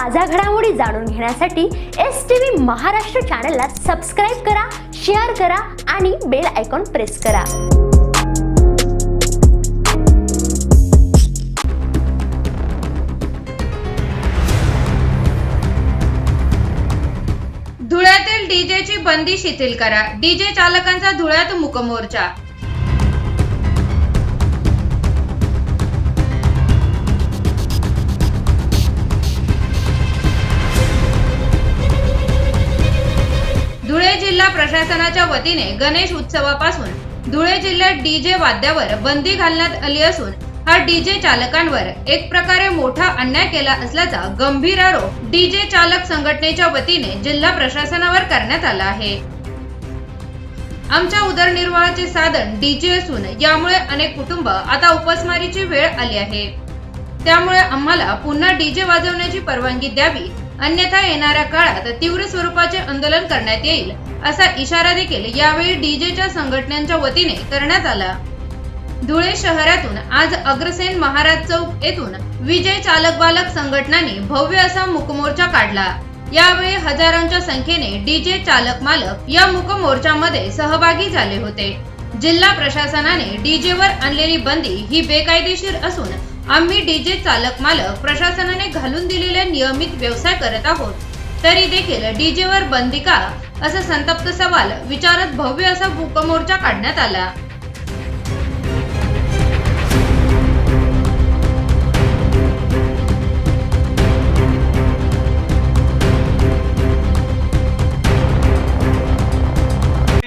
ताज्या घडामोडी जाणून घेण्यासाठी एस टी व्ही महाराष्ट्र चॅनलला सबस्क्राईब करा शेअर करा आणि बेल आयकॉन प्रेस करा. धुळ्यातील डीजेची बंदी शिथिल करा. डीजे चालकांचा धुळ्यात मुकमोर्चा. धुळे जिल्हा प्रशासनाच्या वतीने गणेश उत्सवापासून धुळे जिल्ह्यात डीजे वाद्यावर बंदी घालण्यात आली असून हा डीजे चालकांवर एक प्रकारे मोठा अन्याय केला असल्याचा गंभीर आरोप डीजे चालक संघटनेच्या वतीने जिल्हा प्रशासनावर करण्यात आला आहे. आमच्या उदरनिर्वाहाचे साधन डीजे असून यामुळे अनेक कुटुंब आता उपासमारीची वेळ आली आहे. त्यामुळे आम्हाला पुन्हा डीजे वाजवण्याची परवानगी द्यावी अन्यथा येणाऱ्या काळात तीव्र स्वरूपाचे आंदोलन करण्यात येईल असा इशारा देखील यावेळी डीजेच्या संघटनांच्या वतीने करण्यात आला. धुळे शहरातून आज अग्रसेन महाराज चौक येथून विजय चालक बालक संघटनांनी भव्य असा मुकमोर्चा काढला. यावेळी हजारांच्या संख्येने डीजे चालक मालक या मुकमोर्चामध्ये सहभागी झाले होते. जिल्हा प्रशासनाने डीजेवर आणलेली बंदी ही बेकायदेशीर असून आम्ही डीजे चालक मालक प्रशासनाने घालून दिलेले नियमित व्यवसाय करत आहोत. तरी देखील डीजेवर बंदी का? असा संतप्त सवाल विचारत भव्य असा भूकमोर्चा काढण्यात आला.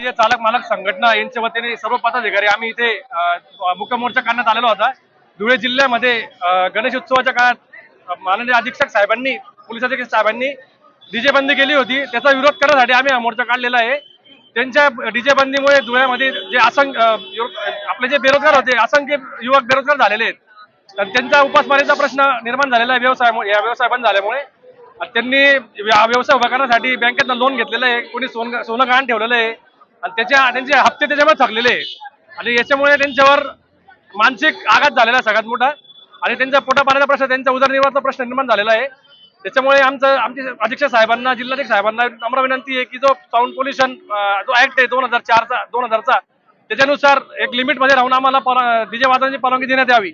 जे चालक मालक संघटना यांच्या वतीने सर्व पदाधिकारी आम्ही इथे अ, काढण्यात आलेला होता. धुळे जिल्ह्यामध्ये गणेश उत्सवाच्या काळात माननीय अधीक्षक साहेबांनी पोलीस अधीक्षक साहेबांनी डीजे बंदी केली होती. त्याचा विरोध करण्यासाठी आम्ही हा मोर्चा काढलेला आहे. त्यांच्या डीजे बंदीमुळे धुळ्यामध्ये जे असंख्य आपले जे बेरोजगार होते असंख्य युवक बेरोजगार झालेले आहेत. आणि त्यांचा उपासमारीचा प्रश्न निर्माण झालेला आहे व्यवसायामुळे या व्यवसाय बंद झाल्यामुळे. त्यांनी व्या- व्यवसाय उभा करण्यासाठी बँकेतनं लोन घेतलेलं आहे. कोणी सोन सोनं गहाण ठेवलेलं आहे. आणि त्याच्या त्यांचे हप्ते त्याच्यामुळे थकलेले आहे. आणि याच्यामुळे त्यांच्यावर मानसिक आघात झालेला आहे सगळ्यात मोठा. आणि त्यांचा पोटापाण्याचा प्रश्न त्यांचा उदरनिर्वाहाचा प्रश्न निर्माण झालेला आहे. त्याच्यामुळे आमचं आमचे अधीक्षक साहेबांना जिल्हाधीश साहेबांना नम्र विनंती आहे की जो साऊंड पोल्युशन जो ऍक्ट आहे दोन हजार चारचा दोन हजारचा त्याच्यानुसार एक लिमिटमध्ये राहून आम्हाला डीजे वादनाची परवानगी देण्यात यावी.